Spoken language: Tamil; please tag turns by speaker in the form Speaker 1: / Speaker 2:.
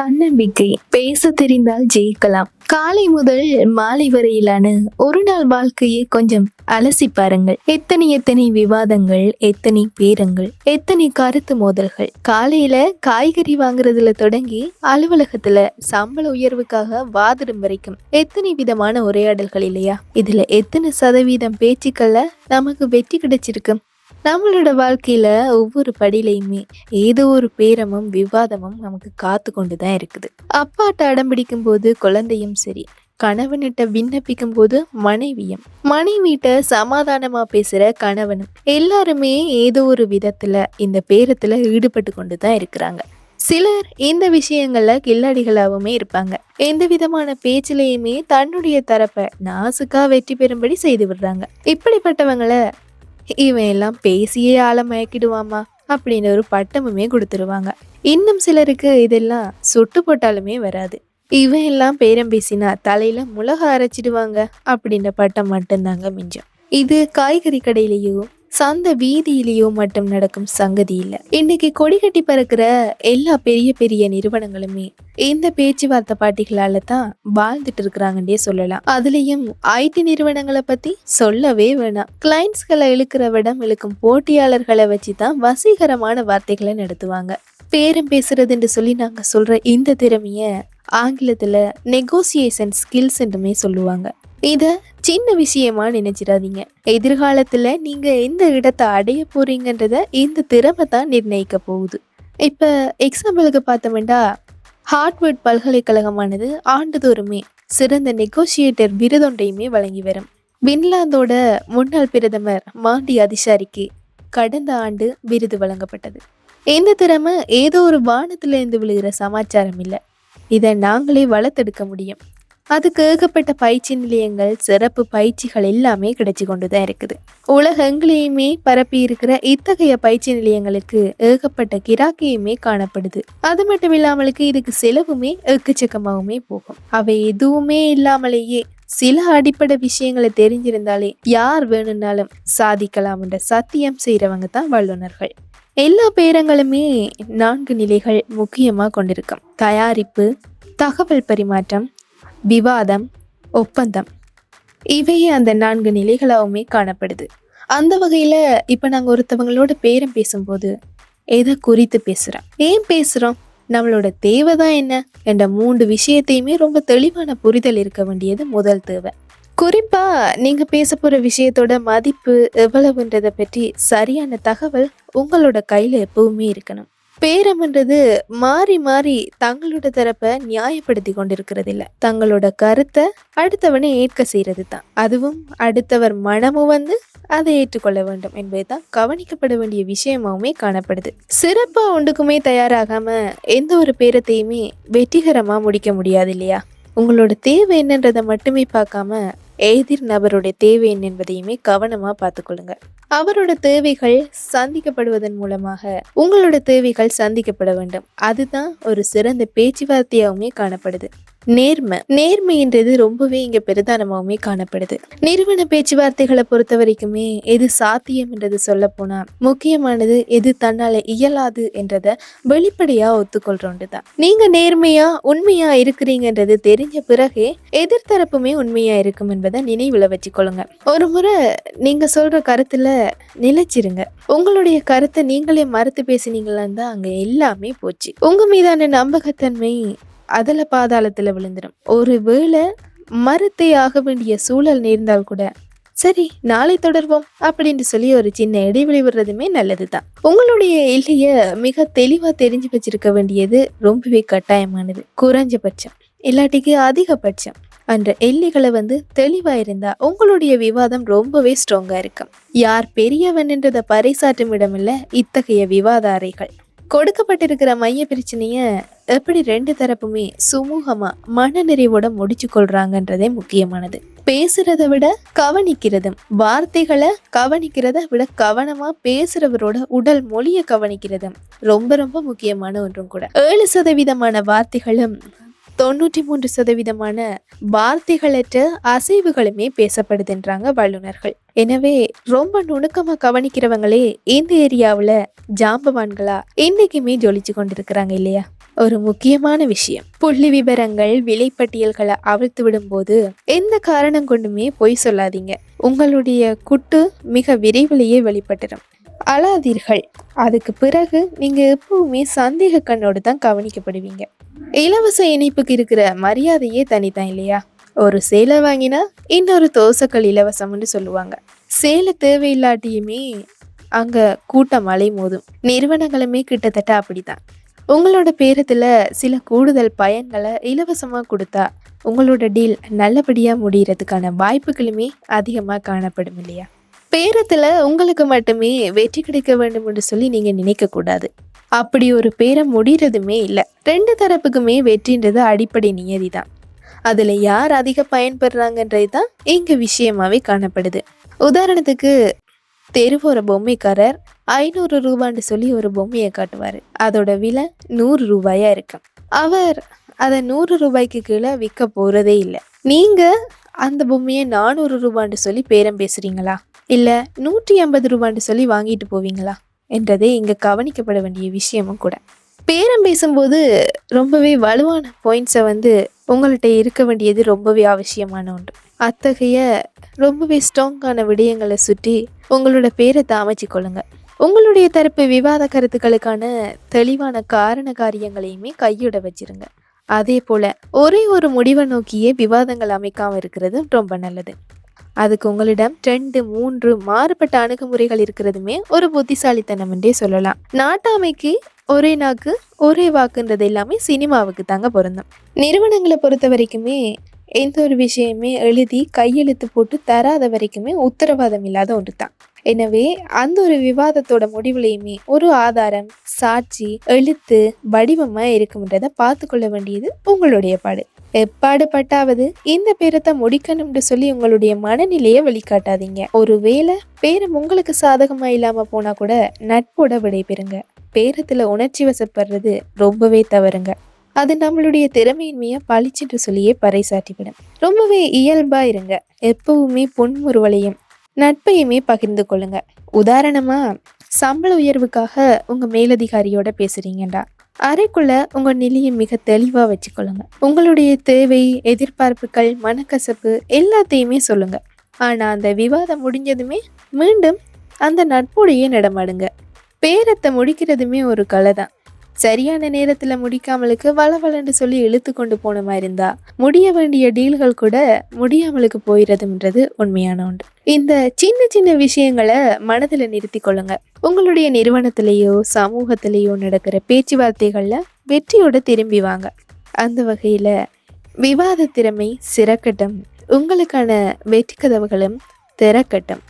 Speaker 1: தன்னம்பிக்கை பேச தெரிந்தால் ஜெயிக்கலாம். காலை முதல் மாலை வரையிலான ஒரு நாள் வாழ்க்கையை கொஞ்சம் அலசி பாருங்கள். எத்தனை எத்தனை விவாதங்கள் எத்தனை பேரங்கள் எத்தனை கருத்து மோதல்கள். காலையில காய்கறி வாங்குறதுல தொடங்கி அலுவலகத்துல சம்பள உயர்வுக்காக வாதிடும் வரைக்கும் எத்தனை விதமான உரையாடல்கள் இல்லையா? இதுல எத்தனை சதவீதம் பேச்சுக்கள்ல நமக்கு வெற்றி கிடைச்சிருக்கு? நம்மளோட வாழ்க்கையில் ஒவ்வொரு படியிலையுமே ஏதோ ஒரு பேரமும் விவாதமும் நமக்கு காத்து கொண்டு தான் இருக்குது. அப்பாட்ட அடம் பிடிக்கும் போது குழந்தையும் சரி கணவனிட்ட விண்ணப்பிக்கும் போது மனைவியும் மனைவிட்ட சமாதானமா பேசுற கணவனும் எல்லாருமே ஏதோ ஒரு விதத்துல இந்த பேரத்துல ஈடுபட்டு கொண்டு தான் இருக்கிறாங்க. சிலர் இந்த விஷயங்கள்ல கில்லாடிகளாகவுமே இருப்பாங்க. எந்த விதமான பேச்சிலையுமே தன்னுடைய தரப்பை நாசுக்கா வெற்றி பெறும்படி செய்து விடுறாங்க. இப்படிப்பட்டவங்களை இவன் எல்லாம் பேசியே ஆள மயக்கிடுவாமா அப்படின்னு ஒரு பட்டமுமே கொடுத்துருவாங்க. இன்னும் சிலருக்கு இதெல்லாம் சுட்டு போட்டாலுமே வராது. இவன் எல்லாம் பேரம் பேசினா தலையில முளக அரைச்சிடுவாங்க அப்படின்ற பட்டம் மட்டும்தாங்க மிஞ்சம். இது காய்கறி கடையிலேயோ சந்த வீதியிலேயோ மட்டும் நடக்கும் சங்கதி இல்லை. இன்னைக்கு கொடி கட்டி பறக்கிற எல்லா பெரிய பெரிய நிறுவனங்களுமே இந்த பேச்சுவார்த்தை பாட்டிகளால தான் வாழ்ந்துட்டு இருக்கிறாங்கன்னே சொல்லலாம். அதுலயும் ஐடி நிறுவனங்களை பத்தி சொல்லவே வேணாம். கிளைண்ட்ஸ்களை இழுக்கிற விடம் இழுக்கும் போட்டியாளர்களை வச்சு தான் வசீகரமான வார்த்தைகளை நடத்துவாங்க. பேரம் பேசுறதுன்னு சொல்லி நாங்க சொல்ற இந்த திறமைய ஆங்கிலத்துல நெகோசியேஷன் ஸ்கில்ஸ் என்றுமே சொல்லுவாங்க. இதை சின்ன விஷயமா நினைச்சிடாதீங்க. எதிர்காலத்துல நீங்க எந்த இடத்தை அடைய போறீங்கன்றத இந்த திறமை தான் நிர்ணயிக்க போகுது. இப்ப எக்ஸாம்பிளுக்கு பார்த்தோம்னா ஹார்ட்வர்ட் பல்கலைக்கழகமானது ஆண்டுதோறுமே சிறந்த நெகோசியேட்டர் விருதொன்றையுமே வழங்கி வரும். பின்லாந்தோட முன்னாள் பிரதமர் மாண்டி அதிசாரிக்கு கடந்த ஆண்டு விருது வழங்கப்பட்டது. இந்த திறமை ஏதோ ஒரு வானத்துல இருந்து விழுகிற சமாச்சாரம் இல்லை. இதை நாங்களே வளர்த்தெடுக்க முடியும். அதுக்கு ஏகப்பட்ட பயிற்சி நிலையங்கள் சிறப்பு பயிற்சிகள் எல்லாமே கிடைச்சி கொண்டு தான் இருக்குது. உலகெங்கிலேயுமே பரப்பி இருக்கிற இத்தகைய பயிற்சி நிலையங்களுக்கு ஏகப்பட்ட கிராக்கியுமே காணப்படுது. அது மட்டும் இல்லாமலுக்கு இதுக்கு செலவுமே எக்கச்சக்கமாகவுமே போகும். அவை எதுவுமே இல்லாமலேயே சில அடிப்படை விஷயங்களை தெரிஞ்சிருந்தாலே யார் வேணும்னாலும் சாதிக்கலாம் என்ற சத்தியம் செய்கிறவங்க தான் வல்லுநர்கள். எல்லா பேரங்களுமே நான்கு நிலைகள் முக்கியமாக கொண்டிருக்கும். தயாரிப்பு தகவல் பரிமாற்றம் விவாதம் ஒப்பந்தம். இவையே அந்த நான்கு நிலைகளாகவுமே காணப்படுது. அந்த வகையில் இப்போ நாங்கள் ஒருத்தவங்களோட பேரம் பேசும்போது எதை குறித்து பேசுகிறோம் ஏன் பேசுகிறோம் நம்மளோட தேவை தான் என்ன? என்ற மூன்று விஷயத்தையுமே ரொம்ப தெளிவான புரிதல் இருக்க வேண்டியது முதல் தேவை. குறிப்பாக நீங்கள் பேச போகிற விஷயத்தோட மதிப்பு எவ்வளவுன்றதை பற்றி சரியான தகவல் உங்களோட கையில் எப்பவுமே இருக்கணும். பேரம்ன்றது மாறி மாறி தங்களோட தரப்பை நியாயப்படுத்தி கொண்டிருக்கிறது இல்லை தங்களோட கருத்தை அடுத்தவனை ஏற்க செய்கிறது தான் அதுவும் அடுத்தவர் மனமும் வந்து அதை ஏற்றுக்கொள்ள வேண்டும் என்பது தான் கவனிக்கப்பட வேண்டிய விஷயமாவுமே காணப்படுது. சிறப்பாக ஒன்றுக்குமே தயாராகாமல் எந்த ஒரு பேரத்தையுமே வெற்றிகரமாக முடிக்க முடியாது இல்லையா? உங்களோட தேவை என்னன்றதை மட்டுமே பார்க்காம எதிர் நபருடைய தேவை என்ன என்பதையுமே கவனமா பார்த்துக்கொள்ளுங்க. அவரோட தேவைகள் சந்திக்கப்படுவதன் மூலமாக உங்களோட தேவைகள் சந்திக்கப்பட வேண்டும். அதுதான் ஒரு சிறந்த பேச்சுவார்த்தையாகவுமே காணப்படுது. நேர்மை நேர்மைன்றது ரொம்பவே இங்க பிரதானமாகவுமே காணப்படுது. நிறுவன பேச்சுவார்த்தைகளை பொறுத்த வரைக்குமே எது சாத்தியம் என்றது சொல்ல போனா முக்கியமானது எது தன்னால இயலாது என்றத வெளிப்படையா ஒத்துக்கொள்றோண்டு தான் நீங்க நேர்மையா உண்மையா இருக்கிறீங்கன்றது தெரிஞ்ச பிறகே எதிர்த்தரப்புமே உண்மையா இருக்கும் என்பதை நினைவுல வச்சுக்கொள்ளுங்க. ஒரு முறை நீங்க சொல்ற கருத்துல நிலைச்சிருங்க. உங்களுடைய கருத்தை நீங்களே மறுத்து பேசினீங்களான்னு தான் அங்கே எல்லாமே போச்சு. உங்க மீதான நம்பகத்தன்மை அதல பாதாளத்துல விழுந்துடும் ஒரு வேளை மறுத்தே ஆக வேண்டிய சூழல் நேர்ந்தால் கூட சரி நாளை தொடர்வோம் அப்படின்னு சொல்லி ஒரு சின்ன இடைவெளி விடுறதுமே நல்லது தான் உங்களுடைய இல்லைய மிக தெளிவாக தெரிஞ்சு வச்சிருக்க வேண்டியது ரொம்பவே கட்டாயமானது. குறைஞ்சபட்சம். இல்லாட்டிக்கு அதிகபட்சம். என்ற எல்லைகளை வந்து தெளிவா இருந்தா உங்களுடைய விவாதம் ரொம்பவே ஸ்ட்ராங்கா இருக்கும். யார் பெரியவன்ன்றதை பறைசாற்றும் இடமில்ல இத்தகைய விவாத அறைகள் கொடுக்கப்பட்டிருக்கிற மைய பிரச்சனைய எப்படி ரெண்டு தரப்புமே சுமூகமா மனநிறைவோட முடிச்சு கொள்றாங்கன்றதே முக்கியமானது. பேசுறத விட கவனிக்கிறதும் வார்த்தைகளை கவனிக்கிறத விட கவனமா பேசுறவரோட உடல் மொழியை கவனிக்கிறதும் ரொம்ப ரொம்ப முக்கியமான ஒன்றும் கூட. ஏழு சதவீதமான வார்த்தைகளும் தொண்ணூற்றி மூன்று சதவீதமான வார்த்தைகளற்ற அசைவுகளுமே பேசப்படுதுன்றாங்க வல்லுநர்கள். எனவே ரொம்ப நுணுக்கமா கவனிக்கிறவங்களே இந்த ஏரியாவில் ஜாம்பவான்களா இன்னைக்குமே ஜொலிச்சு கொண்டிருக்கிறாங்க இல்லையா? ஒரு முக்கியமான விஷயம். புள்ளி விவரங்கள் விலைப்பட்டியல்களை அவிழ்த்து விடும்போது எந்த காரணம் கொண்டுமே பொய் சொல்லாதீங்க. உங்களுடைய குட்டு மிக விரைவிலேயே வெளிப்பட்டுரும். அழாதீர்கள். அதுக்கு பிறகு நீங்கள் எப்பவுமே சந்தேக கண்ணோடு தான் கவனிக்கப்படுவீங்க. இலவச இணைப்புக்கு இருக்கிற மரியாதையே தனிதான் இல்லையா? ஒரு சேலை வாங்கினா இன்னொரு தோசைக்கல் இலவசம்னு சொல்லுவாங்க. சேலை தேவையில்லாட்டியுமே அங்கே கூட்டம் மலை மோதும் நிறுவனங்களுமே கிட்டத்தட்ட அப்படிதான். உங்களோட பேரத்தில் சில கூடுதல் பயன்களை இலவசமாக கொடுத்தா உங்களோட டீல் நல்லபடியாக முடிகிறதுக்கான வாய்ப்புகளுமே அதிகமாக காணப்படும் இல்லையா? பேரத்தில் உங்களுக்கு மட்டுமே வெற்றி கிடைக்க வேண்டும் என்று சொல்லி நீங்கள் நினைக்கக்கூடாது அப்படி ஒரு பேரம் முடிகிறதுமே இல்லை. ரெண்டு தரப்புக்குமே வெற்றின்றது அடிப்படை நியதி தான் அதில் யார் அதிக பயன்படுறாங்கன்றது தான் இங்கே விஷயமாகவே காணப்படுது. உதாரணத்துக்கு தெருவோர பொம்மைக்காரர் ஐநூறு ரூபான்னு சொல்லி ஒரு பொம்மையை காட்டுவார். அதோட விலை நூறு ரூபாயாக இருக்கும். அவர் அதை நூறு ரூபாய்க்கு கீழே விற்க போகிறதே இல்லை. நீங்கள் அந்த பொம்மையை நானூறு ரூபான்னு சொல்லி பேரம் பேசுகிறீங்களா இல்லை நூற்றி ஐம்பது ரூபான்னு சொல்லி வாங்கிட்டு போவீங்களா? என்றதே இங்கே கவனிக்கப்பட வேண்டிய விஷயமும் கூட. பேரம் பேசும்போது ரொம்பவே வலுவான பாயிண்ட்ஸை வந்து உங்கள்கிட்ட இருக்க வேண்டியது ரொம்பவே அவசியமான ஒன்று. அத்தகைய ரொம்பவே ஸ்ட்ராங்கான விடயங்களை சுற்றி உங்களோட பேரத்தை அமைச்சிக்கொள்ளுங்க உங்களுடைய தரப்பு விவாத கருத்துக்களுக்கான தெளிவான காரண காரியங்களையுமே கையிட வச்சிருங்க. அதே போல ஒரே ஒரு முடிவை நோக்கியே விவாதங்கள் அமைக்காமல் இருக்கிறது ரொம்ப நல்லது. அதுக்கு உங்களிடம் ரெண்டு மூன்று மாறுபட்ட அணுகுமுறைகள் இருக்கிறதுமே ஒரு புத்திசாலித்தனம் என்றே சொல்லலாம். நாட்டாமைக்கு ஒரே நாக்கு ஒரே வாக்குன்றது எல்லாமே சினிமாவுக்கு தாங்க பொருந்தும். நிறுவனங்களை பொறுத்த வரைக்குமே எந்த ஒரு விஷயமே எழுதி கையெழுத்து போட்டு தராத வரைக்குமே உத்தரவாதம் இல்லாத ஒன்று தான் எனவே அந்த ஒரு விவாதத்தோட முடிவுலையுமே ஒரு ஆதாரம் சாட்சி எழுத்து வடிவமாக இருக்கும்ன்றதை பார்த்து கொள்ள வேண்டியது உங்களுடைய பாடு. எப்பாடு பட்டாவது இந்த பேரத்தை முடிக்கணும்னு சொல்லி உங்களுடைய மனநிலையை வெளிக்காட்டாதீங்க. ஒருவேளை பேரம் உங்களுக்கு சாதகமா இல்லாம போனா கூட நட்போட விடைபெறுங்க. பேரத்துல உணர்ச்சி வசப்படுறது ரொம்பவே தவறுங்க. அது நம்மளுடைய திறமையின்மையை பளிச்சுட்டு சொல்லியே பறைசாட்டிவிடும் ரொம்பவே இயல்பா இருங்க. எப்பவுமே புன்முறுவலையும் நட்பையுமே பகிர்ந்து கொள்ளுங்க. உதாரணமா சம்பள உயர்வுக்காக உங்க மேலதிகாரியோட பேசுறீங்கடா அறைக்குள்ள உங்க நிலையை மிக தெளிவா வச்சுக்கொள்ளுங்க. உங்களுடைய தேவை எதிர்பார்ப்புகள் மனக்கசப்பு எல்லாத்தையுமே சொல்லுங்க. ஆனா அந்த விவாதம் முடிஞ்சதுமே மீண்டும் அந்த நட்போடையே நடமாடுங்க பேரத்தை முடிக்கிறதுமே ஒரு கலை தான் சரியான நேரத்துல முடிக்காமலுக்கு வளவலன்னு சொல்லி இழுத்து கொண்டு போன மாதிரி இருந்தா முடிய வேண்டிய டீல்கள் கூட முடியாமலுக்கு போயிடுறதுன்றது உண்மையான ஒன்று. இந்த சின்ன சின்ன விஷயங்களை மனதில் நிறுத்தி கொள்ளுங்க. உங்களுடைய நிறுவனத்திலேயோ சமூகத்திலேயோ நடக்கிற பேச்சுவார்த்தைகளில் வெற்றியோட திரும்பி வாங்க. அந்த வகையில் விவாத திறமை சிறக்கட்டும் உங்களுக்கான வெற்றி கதவுகளும் திறக்கட்டும்.